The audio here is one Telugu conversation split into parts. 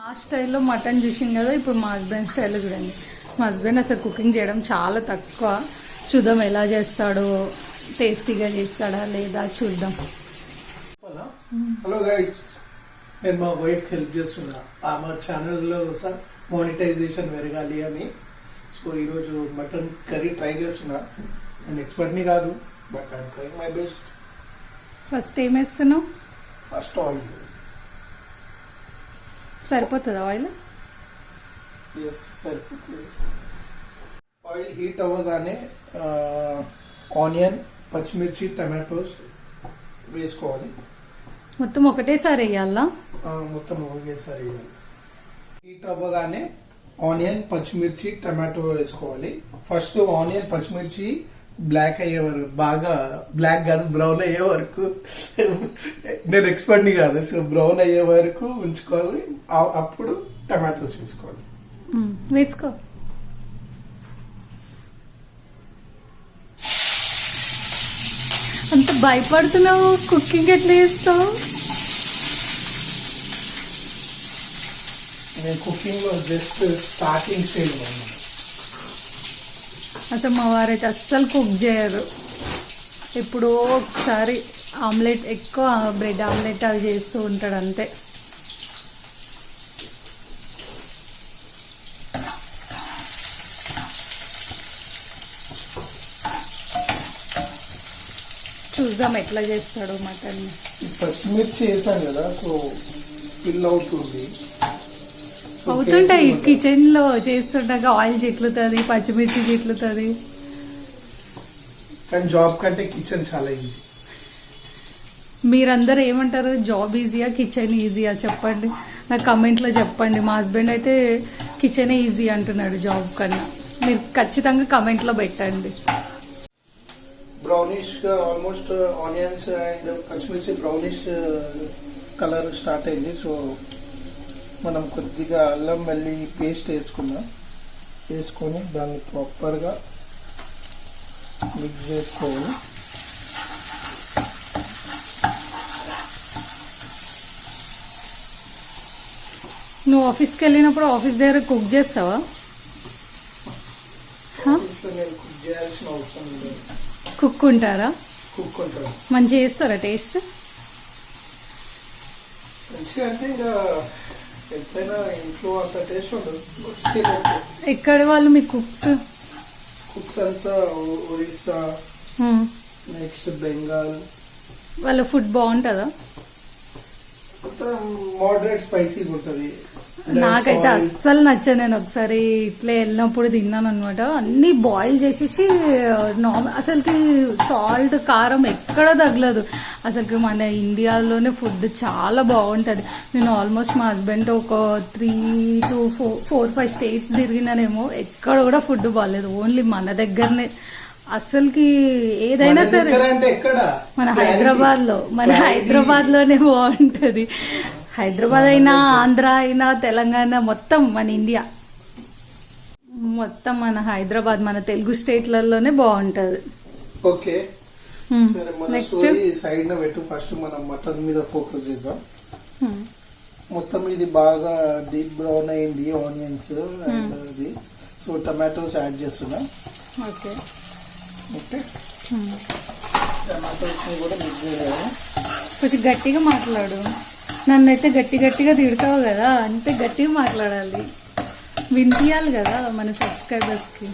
ఆ స్టైల్లో మటన్ చూసింది కదా ఇప్పుడు మా హస్బెండ్ స్టైల్లో చూడండి. మా హస్బెండ్ అసలు కుకింగ్ చేయడం చాలా తక్కువ. చూద్దాం ఎలా చేస్తాడో టేస్టీగా చేస్తాడా లేదా చూద్దాం. హలో గైస్ నేను మా వైఫ్ హెల్ప్ చేస్తున్నా. మా ఛానల్లో సార్ మానిటైజేషన్ పెరగాలి అని. సో ఈరోజు మటన్ కర్రీ ట్రై చేస్తున్నా. నేను ఎక్స్పర్ట్ని కాదు but I try my best. First ఏం వేస్తున్నావు? ఫస్ట్ ఆయిల్ సరిపోతుందా ఆయిల్ ఎస్ సరిపోతుంది. ఆయిల్ హీట్ అవ్వగానే ఆనియన్ పచ్చిమిర్చి టమాటోస్ వేసుకోవాలి. మొత్తం ఒకటేసారి వేయాలా? మొత్తం ఒకేసారి వేయాలి. హీట్ అవ్వగానే ఆనియన్ పచ్చిమిర్చి టమాటో వేసుకోవాలి. ఫస్ట్ ఆనియన్ పచ్చిమిర్చి బ్లాక్ అయ్యే వరకు బాగా బ్లాక్ కాదు బ్రౌన్ అయ్యే వరకు. నేను ఎక్స్పర్ట్ని కాదు సో బ్రౌన్ అయ్యే వరకు ఉంచుకోవాలి. అప్పుడు టమాటోస్ వేసుకోవాలి. వేసుకో. అంత భయపడుతున్నావు? కుకింగ్ ఎట్లా చేస్తావు? నేను కుకింగ్లో జస్ట్ స్టార్టింగ్ ఉన్నాను అసలు మా వారైతే అస్సలు కుక్ చేయరు. ఎప్పుడో ఒకసారి ఆమ్లెట్ ఎక్కువ బ్రెడ్ ఆమ్లెట్ అవి చేస్తూ ఉంటాడు అంతే. చూద్దాం ఎట్లా చేస్తాడో మటన్ పచ్చిమిర్చి వేసాను కదా సో స్పిల్ అవుతుంది. అవుతుంటాయి. కిచెన్లో చేస్తుండగా ఆయిల్ చిట్లుతుంది పచ్చిమిర్చి చిట్లుతుంది. కానీ జాబ్ కంటే కిచెన్ చాలా ఈజీ మీరందరూ ఏమంటారు? జాబ్ ఈజీయా కిచెన్ ఈజీయా? చెప్పండి. నా కమెంట్లో చెప్పండి. మా హస్బెండ్ అయితే కిచెనే ఈజీ అంటున్నాడు జాబ్ కన్నా. మీరు ఖచ్చితంగా కమెంట్లో పెట్టండి. బ్రౌనిష్గా ఆల్మోస్ట్ ఆనియన్స్ అండ్ పచ్చిమిర్చి బ్రౌనిష్ కలర్ స్టార్ట్ అయింది. సో మనం కొద్దిగా అల్లం మళ్ళీ పేస్ట్ వేసుకుందాం. వేసుకొని దాన్ని ప్రాపర్గా మిక్స్ చేసుకోవాలి. నువ్వు ఆఫీస్కి వెళ్ళినప్పుడు ఆఫీస్ దగ్గర కుక్ చేస్తావా? కుక్ ఉంటారా కుక్ ఉంటాను మంచిగా చేస్తారా టేస్ట్ మంచిగా అంటే ఇంకా ఎప్పుడైనా ఇంట్లో అంత టేస్ట్ ఉండదు. ఎక్కడ వాళ్ళు మీ కుక్స్ కుక్స్ అంతా ఒరిస్సా నెక్స్ట్ బెంగాల్. వాళ్ళ ఫుడ్ బాగుంటుందా? మోడరేట్ స్పైసీగా ఉంటుంది. నాకైతే అస్సలు నచ్చదు నేను ఒకసారి ఇట్లా వెళ్ళినప్పుడు తిన్నాను అనమాట అన్ని బాయిల్ చేసేసి నార్మల్ అసలుకి సాల్ట్ కారం ఎక్కడ తగలదు. అసలుకి మన ఇండియాలోనే ఫుడ్ చాలా బాగుంటుంది. నేను ఆల్మోస్ట్ మా హస్బెండ్ ఒక three two four four five states తిరిగినానేమో ఎక్కడ కూడా ఫుడ్ బాగాలేదు ఓన్లీ మన దగ్గరనే. అసలుకి ఏదైనా సరే. మన హైదరాబాద్లో మన హైదరాబాద్లోనే బాగుంటది. హైదరాబాద్ అయినా ఆంధ్ర అయినా తెలంగాణ మొత్తం మన ఇండియా. మొత్తం మన హైదరాబాద్ మన తెలుగు స్టేట్లలోనే బాగుంటది. ఓకే. నెక్స్ట్ సైడ్ పెట్టు. ఫస్ట్ మనం మటన్ మీద ఫోకస్ చేద్దాం. మొత్తం ఇది బాగా డీప్ బ్రౌన్ అయింది ఆనియన్స్ అండ్ ఇది సో టమాటోస్ యాడ్ చేస్తున్నా. ఓకే. ఓకే. టమాటోస్ కూడా మిక్స్ చేయాలి కొంచెం గట్టిగా మాట్లాడు. నన్నైతే గట్టి గట్టిగా తిడతావు కదా అంతే గట్టిగా మాట్లాడాలి. వినిపించాలి కదా మన సబ్స్క్రైబర్స్కి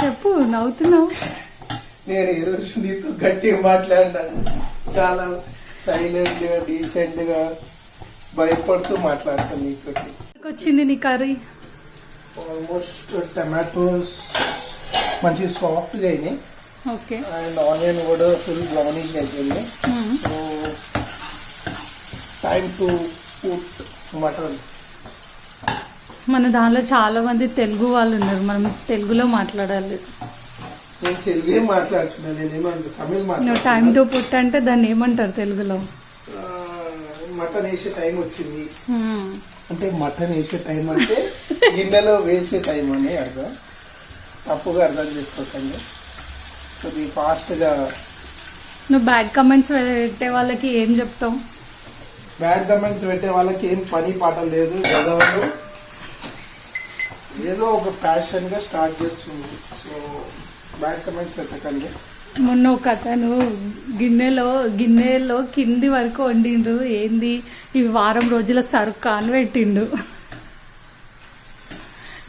చెప్పు నవ్వుతున్నావు? నేను ఈ రోజు నీతో గట్టిగా మాట్లాడినా. చాలా సైలెంట్గా డీసెంట్గా భయపడుతూ మాట్లాడతాను నీతో వచ్చింది నీ కర్రీ? ఆల్మోస్ట్ టమాటోస్ మంచి సాఫ్ట్గా అయినాయి. ఓకే. అండ్ ఆనియన్ కూడా ఫుల్ బ్రౌనిష్ అయిపోయింది. So time to put mutton మన దానిలో చాలా మంది తెలుగు వాళ్ళు ఉన్నారు. మనం తెలుగులో మాట్లాడాలి. నేను తెలుగే మాట్లాడుతున్నాను నేను ఏమంటా తమిళ్ నువ్వు టైం టు పుట్ అంటే దాన్ని ఏమంటారు తెలుగులో? మటన్ వేసే టైం వచ్చింది. అంటే మటన్ వేసే టైం అంటే గిన్నెలో వేసే టైం అని అర్థం. తప్పుగా అర్థం చేసుకోకండి. కొద్దిగా ఫాస్ట్గా నువ్వు బ్యాడ్ కమెంట్స్ పెట్టే వాళ్ళకి ఏం చెప్తావు? బ్యాడ్ కమెంట్స్ పెట్టే వాళ్ళకి ఏం పని పాట లేదు గదవలు ఏదో ఒక ప్యాషన్గా స్టార్ట్ చేస్తుంది. సో బ్యాడ్ కమెంట్స్ పెట్టకండి. మొన్న ఒక అతను గిన్నెలో గిన్నెలో కింది వరకు వండిండ్రు. ఏంది? ఇవి వారం రోజుల సరుకు అని పెట్టిండు.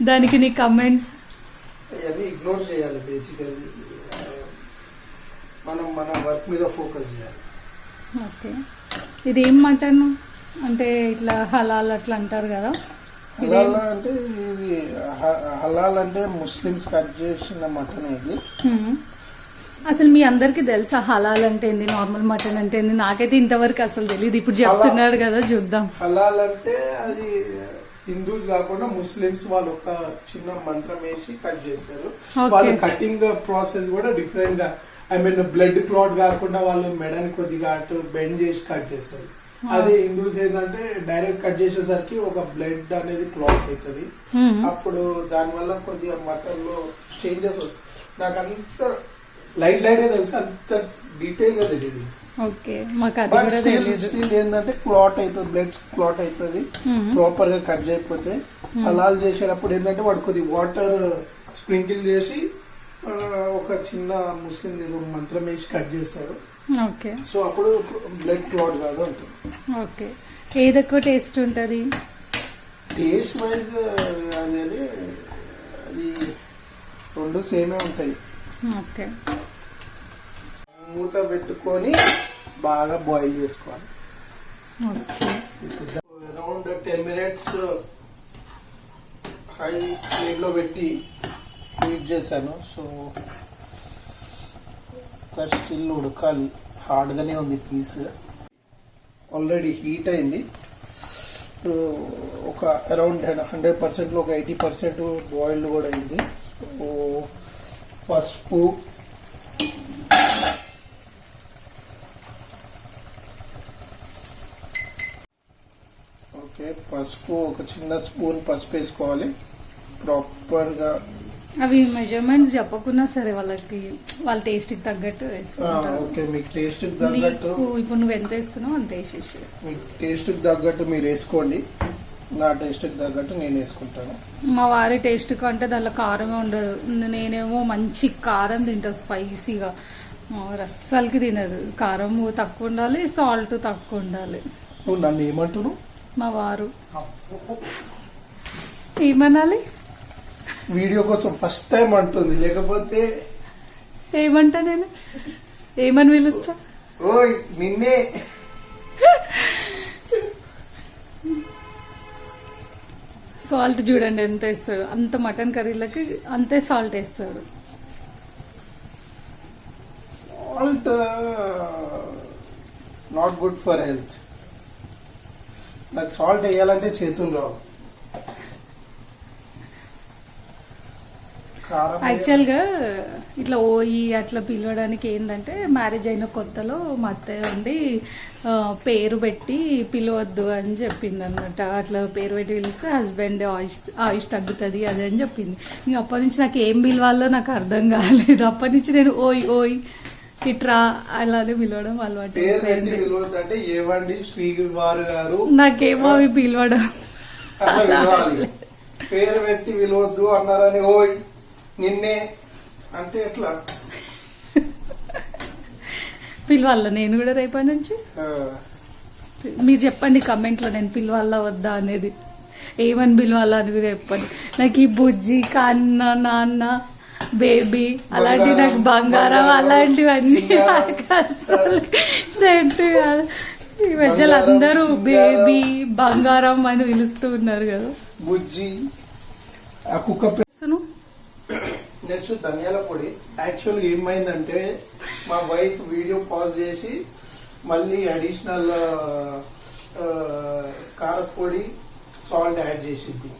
దానికి నీ కమెంట్స్ అవన్నీ ఇగ్నోర్ చేయాలి బేసికల్లీ మనం మన వర్క్ మీద ఫోకస్ చేయాలి. ఓకే. ఇది ఏం మటన్? అంటే ఇట్లా హలాల్ అట్లా అంటారు కదా? హలాల్ అంటే ఇది హలాల్ అంటే ముస్లిమ్స్ కట్ చేసిన మటన్ ఇది. అసలు మీ అందరికి తెలుసా హలాల్ అంటే ఏంది నార్మల్ మటన్ అంటే ఏంది? నాకైతే ఇంతవరకు అసలు తెలియదు ఇప్పుడు చెప్తున్నాడు కదా చూద్దాం. హలాల్ అంటే అది హిందూస్ కాకుండా ముస్లిమ్స్ వాళ్ళు ఒక చిన్న మంత్రం వేసి కట్ చేస్తారు. వాళ్ళ కటింగ్ ప్రాసెస్ కూడా డిఫరెంట్గా ఐ మీన్ బ్లడ్ క్లాట్ కాకుండా వాళ్ళు మెడని కొద్దిగా అటు బెండ్ చేసి కట్ చేస్తారు. అదే హిందూస్ ఏంటంటే డైరెక్ట్ కట్ చేసేసరికి ఒక బ్లడ్ అనేది క్లాట్ అవుతుంది. హ్మ్. అప్పుడు దానివల్ల కొద్దిగా మటన్లో చేంజెస్ నాకు అంత లైట్ లైట్గా తెలుసు అంత డీటెయిల్గా తెలియదు స్టిల్ ఏంటంటే క్లాట్ అవుతుంది బ్లడ్ క్లాట్ అవుతుంది. ప్రాపర్గా కట్ చేయకపోతే. హలాల్ చేసేటప్పుడు ఏంటంటే వాడు కొద్ది వాటర్ స్ప్రింకిల్ చేసి ఒక చిన్న ముస్లిం ఏదో మంత్రం వేసి కట్ చేస్తాడు. ఓకే. సో అప్పుడు బ్లడ్ క్లాట్ కాదు అంటుంది ఓకే. ఏది ఎక్కువ టేస్ట్ ఉంటుంది టేస్ట్ వైజ్ అనేది అది రెండు సేమే ఉంటాయి. ఓకే. మూత పెట్టుకొని బాగా బాయిల్ చేసుకోవాలి. అరౌండ్ టెన్ మినిట్స్ హై ఫ్లేమ్లో పెట్టి చేశాను. సో స్టిల్ ఉడకాలి. హార్డ్గానే ఉంది పీస్. ఆల్రెడీ హీట్ అయింది. సో ఒక అరౌండ్ హండ్రెడ్ పర్సెంట్లో ఒక ఎయిటీ పర్సెంట్ బాయిల్డ్ కూడా అయింది. సో పసుపు ఓకే పసుపు ఒక చిన్న స్పూన్ పసుపు వేసుకోవాలి. ప్రాపర్గా అవి మెజర్మెంట్స్ చెప్పకున్నా సరే వాళ్ళకి వాళ్ళ టేస్ట్కి తగ్గట్టు వేసుకుంటారు. ఓకే మీకు టేస్ట్ తగ్గట్టు నీకు ఇప్పుడు నువ్వు ఎంత వేస్తున్నావు అంత వేసేసి మీకు టేస్ట్ తగ్గట్టు మీరు వేసుకోండి. నా టేస్ట్ తగ్గట్టు నేను వేసుకుంటాను. మా వారి టేస్ట్ కంటే దాంట్లో కారమే ఉండదు. నేనేమో మంచి కారం తింటా స్పైసీగా. మా వారు అస్సలకి తినదు కారం తక్కువ ఉండాలి సాల్ట్ తక్కువ ఉండాలి. నన్ను ఏమంటున్నావు? మా వారు. ఏమనాలి? వీడియో కోసం ఫస్ట్ టైం అంటుంది. లేకపోతే ఏమంటా నేను ఏమని పిలుస్తా? ఓయ్ నిన్నే. సాల్ట్ చూడండి ఎంత వేస్తాడు. అంత మటన్ కర్రీలకి అంతే సాల్ట్ వేస్తాడు. Salt not good for health నాకు సాల్ట్ వేయాలంటే చేతులు రావు. యాక్చువల్గా ఇట్లా ఓయి అట్లా పిలవడానికి ఏంటంటే మ్యారేజ్ అయిన కొత్తలో మా అత్తయ్య ఉండి పేరు పెట్టి పిలవద్దు అని చెప్పింది అనమాట అట్లా పేరు పెట్టి పిలిస్తే హస్బెండ్ ఆయుష్ ఆయుష్ తగ్గుతుంది అది అని చెప్పింది. ఇంక అప్పటి నుంచి నాకు ఏం పిలవాలో నాకు అర్థం కాలేదు. అప్పటి నుంచి నేను ఓయ్ ఓయ్ ఇట్రా అలానే పిలవడం అలవాటు నాకేమో అవి పిలవడం. పేరు పెట్టి పిలవద్దు అన్నారని ఓయ్. నిన్నే అంటే ఎట్లా? పిలవాలా నేను కూడా రేపటి నుంచి? మీరు చెప్పండి కమెంట్లో నేను పిలవాలా వద్దా అనేది. ఏమని పిలవాలా అని కూడా చెప్పండి. నాకు ఈ బుజ్జి కన్న నాన్న బేబీ అలాంటి నాకు బంగారం అలాంటివన్నీ. నాకు అసలు సెట్ కాదు. ఈ మధ్యలో అందరూ. బేబీ బంగారం అని పిలుస్తూ ఉన్నారు కదా. బుజ్జి కుక్క నెక్స్ట్ ధనియాల పొడి. యాక్చువల్గా ఏమైందంటే మా వైఫ్ వీడియో పాజ్ చేసి మళ్ళీ అడిషనల్ కారపొడి సాల్ట్ యాడ్ చేసింది.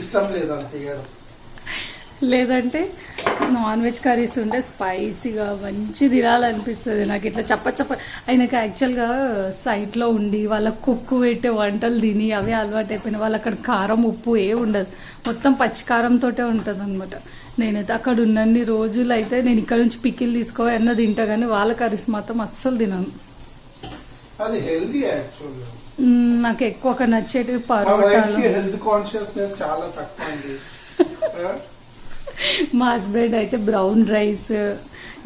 ఇష్టం లేదు అంత వేయడం లేదంటే నాన్ వెజ్ కర్రీస్ ఉంటే స్పైసీగా మంచి తినాలనిపిస్తుంది. నాకు ఇట్లా చప్ప చప్ప ఆయనకి యాక్చువల్గా సైట్లో ఉండి వాళ్ళ కుక్కు పెట్టే వంటలు తిని అవే అలవాటు అయిపోయిన వాళ్ళు అక్కడ కారం ఉప్పు ఏ ఉండదు. మొత్తం పచ్చికారంతో ఉంటుంది అనమాట నేనైతే అక్కడ ఉన్నన్ని రోజులు అయితే నేను ఇక్కడ నుంచి పికిల్ తీసుకో అన్న తింటా కానీ వాళ్ళ కర్రీస్ మాత్రం అస్సలు తినను. నాకు ఎక్కువ నచ్చేటివి పరోటాలు. కి హెల్త్ కాన్షియస్నెస్ చాలా తక్కువ? మా హస్బెండ్ అయితే బ్రౌన్ రైస్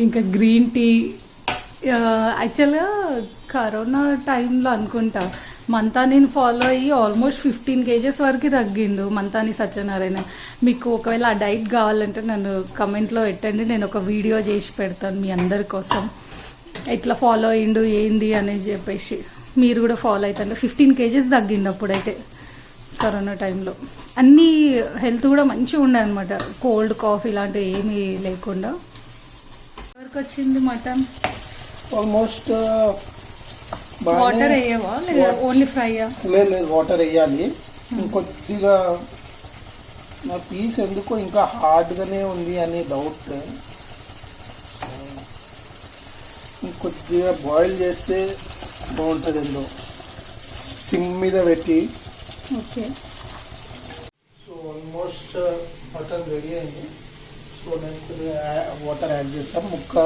ఇంకా గ్రీన్ టీ. యాక్చువల్గా కరోనా టైంలో అనుకుంటా మంతానిని ఫాలో అయ్యి ఆల్మోస్ట్ ఫిఫ్టీన్ కేజెస్ వరకు తగ్గిండు మంతాని సత్యనారాయణ. మీకు ఒకవేళ ఆ డైట్ కావాలంటే నన్ను కమెంట్లో పెట్టండి నేను ఒక వీడియో చేసి పెడతాను మీ అందరి కోసం. ఎట్లా ఫాలో అయ్యిండు ఏంది అని చెప్పేసి. మీరు కూడా ఫాలో అవుతారు ఫిఫ్టీన్ కేజెస్ తగ్గిండు అప్పుడైతే కరోనా టైంలో. అన్నీ హెల్త్ కూడా మంచిగా ఉండే అనమాట కోల్డ్ కాఫ్ ఇలాంటివి ఏమీ లేకుండా. ఎవరికి వచ్చింది మటన్? Almost water వేయవా? లేదా ఓన్లీ ఫ్రైయా? లేదు లేదు వాటర్ వేయాలి. ఇంకొద్దిగా నా పీస్ ఎందుకో ఇంకా హార్డ్గానే ఉంది అనే డౌట్. ఇంకొద్దిగా బాయిల్ చేస్తే బాగుంటుంది ఎందో సిమ్ మీద పెట్టి. Okay. Almost uh, mutton ready అయింది. సో నేను కొద్దిగా వాటర్ యాడ్ చేస్తాను. ముక్క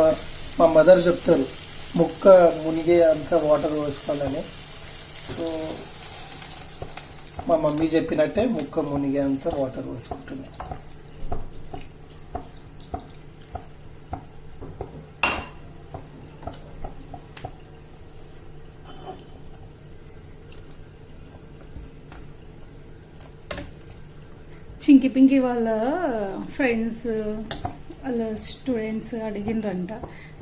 మా మదర్ చెప్తారు ముక్క మునిగే అంత వాటర్ వేసుకోవాలని. సో మా మమ్మీ చెప్పినట్టే ముక్క మునిగే అంత వాటర్ వేసుకుంటున్నాను చింకి పింకి వాళ్ళ ఫ్రెండ్స్ వాళ్ళ స్టూడెంట్స్ అడిగిండ్రంట.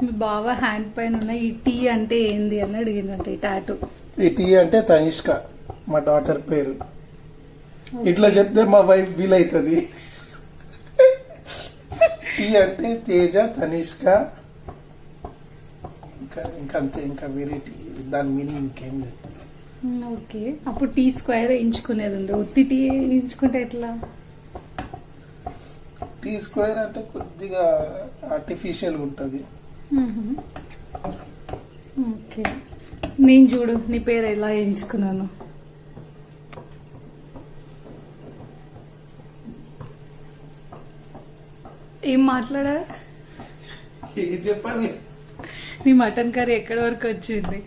మీ బావ హ్యాండ్ పైన ఉన్న ఈ టీ అంటే ఏంది అని అడిగిండ్రంట ఈ టాటూ. ఈ టీ అంటే తనిష్క మా డాటర్ పేరు. ఇట్లా చెప్తే మా వైఫ్ ఫీల్ అవుతుంది టీ అంటే తేజ తనిష్క ఇంకా ఇంకా అంతే ఇంకా వేరే టీ దాని మీనింగ్ ఇంకేం లేదు. ఓకే. అప్పుడు టీ స్క్వేర్ వేయించుకునేది ఉంది. ఉత్తి టీ వేయించుకుంటే ఎట్లా? టీ స్క్వేర్ అంటే కొద్దిగా ఆర్టిఫిషియల్ ఉంటుంది. ఓకే. నేను చూడు నీ పేరు ఎలా ఎంచుకున్నాను? ఏం మాట్లాడా? చెప్పాలి? నీ మటన్ కర్రీ ఎక్కడి వరకు వచ్చింది?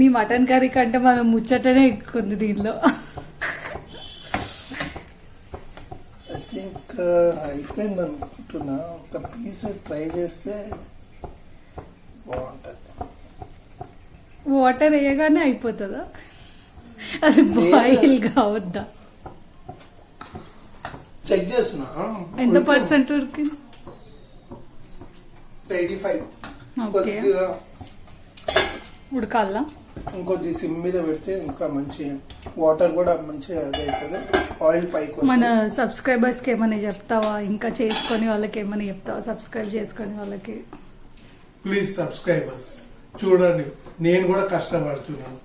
నీ మటన్ కర్రీ కంటే మనం ముచ్చటనే ఎక్కువ ఉంది దీనిలో ఐ థింక్ అయిపోయింది అనుకుంటున్నా ఒక పీస్ ట్రై చేస్తే బాగుంటుంది. వాటర్ వేయగానే అయిపోతుందా? అది బాయిల్ కావద్దా? చెక్ చేస్తున్నా. ఎంత పర్సెంట్ ఉడికింది? ఎయిటీ ఫైవ్ కొద్దిగా ఉడకాలా? ఇంకొద్ది సిమ్ మీద పెడితే ఇంకా మంచి వాటర్ కూడా మంచిగా అదే అవుతుంది. ఆయిల్ పైకి మన వస్తుంది సబ్స్క్రైబర్స్కి ఏమైనా చెప్తావా? ఇంకా చేసుకొని వాళ్ళకి ఏమైనా చెప్తావా? సబ్స్క్రైబ్ చేసుకొని వాళ్ళకి. ప్లీజ్ సబ్స్క్రైబర్స్ చూడండి నేను కూడా కష్టపడుతున్నాను.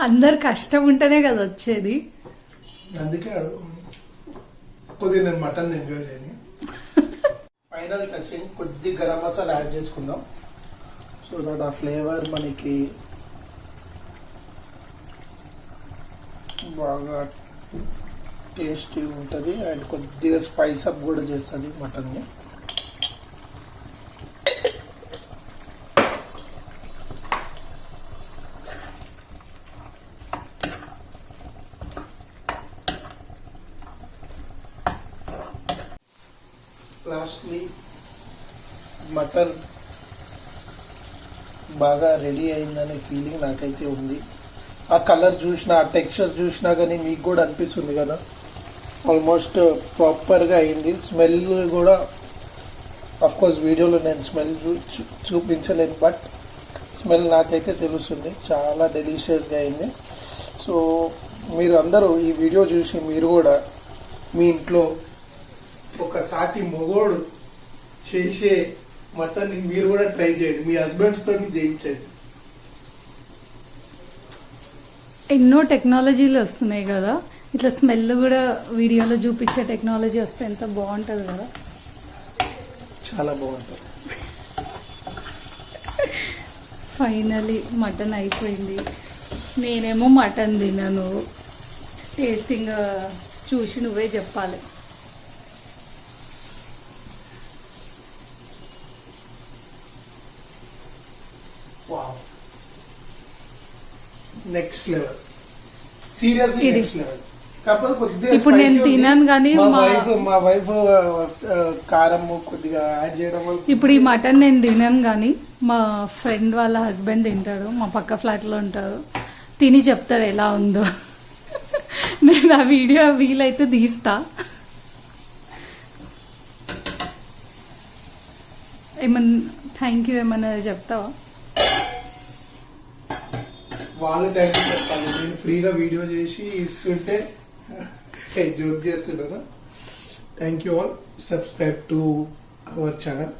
అందరు కష్టం ఉంటేనే కదా వచ్చేది. అందుకే అడుగు. కొద్దిగా నేను మటన్ ఎంజాయ్ చేయని. ఫైనల్ టచింగ్ కొద్ది గరం మసాలా యాడ్ చేసుకుందాం. సో దట్ ఆ ఫ్లేవర్ మనకి బాగా టేస్టీ ఉంటుంది అండ్ కొద్దిగా స్పైస్ అప్ కూడా చేస్తుంది మటన్ని లాస్ట్లీ మటన్ బాగా రెడీ అయిందనే ఫీలింగ్ నాకైతే ఉంది. ఆ కలర్ చూసినా ఆ టెక్స్చర్ చూసినా కానీ మీకు కూడా అనిపిస్తుంది కదా? ఆల్మోస్ట్ ప్రాపర్గా uh, అయింది. స్మెల్ కూడా కోర్స్ వీడియోలో నేను స్మెల్ చూ చూపించలేను బట్ స్మెల్ నాకైతే తెలుస్తుంది. చాలా డెలిషియస్గా అయింది. సో మీరు అందరూ ఈ వీడియో చూసి మీరు కూడా మీ ఇంట్లో ఒక సాటి మొగోడు చేసే మటన్ మీరు కూడా ట్రై చేయండి. మీ హస్బెండ్స్ తోటి చేయించండి ఎన్నో టెక్నాలజీలు వస్తున్నాయి కదా. ఇట్లా స్మెల్ కూడా వీడియోలో చూపించే టెక్నాలజీ వస్తే ఎంత బాగుంటుంది కదా. చాలా బాగుంటుంది. ఫైనలీ మటన్ అయిపోయింది. నేనేమో మటన్ తినను. టేస్టింగ్ చూసి నువ్వే చెప్పాలి. Next level seriously. Next level కాకపోతే కొద్దిగా ఇప్పుడు నేను. తినాను కానీ మా వైఫ్ మా వైఫ్ కారం కొద్దిగా యాడ్ చేయడం వల్ల ఇప్పుడు ఈ మటన్ నేను తినాను కానీ మా ఫ్రెండ్ వాళ్ళ హస్బెండ్ తింటాడు మా పక్క ఫ్లాట్లో ఉంటారు. తిని చెప్తారు ఎలా ఉందో. నేను ఆ వీడియో వీలైతే తీస్తా. ఏమన్నా థ్యాంక్ యూ ఏమన్నా చెప్తావా? వాళ్ళు టైం చెప్పాలి. నేను ఫ్రీగా వీడియో చేసి ఇస్తుంటే జోక్ చేస్తున్నాను thank you all subscribe to our channel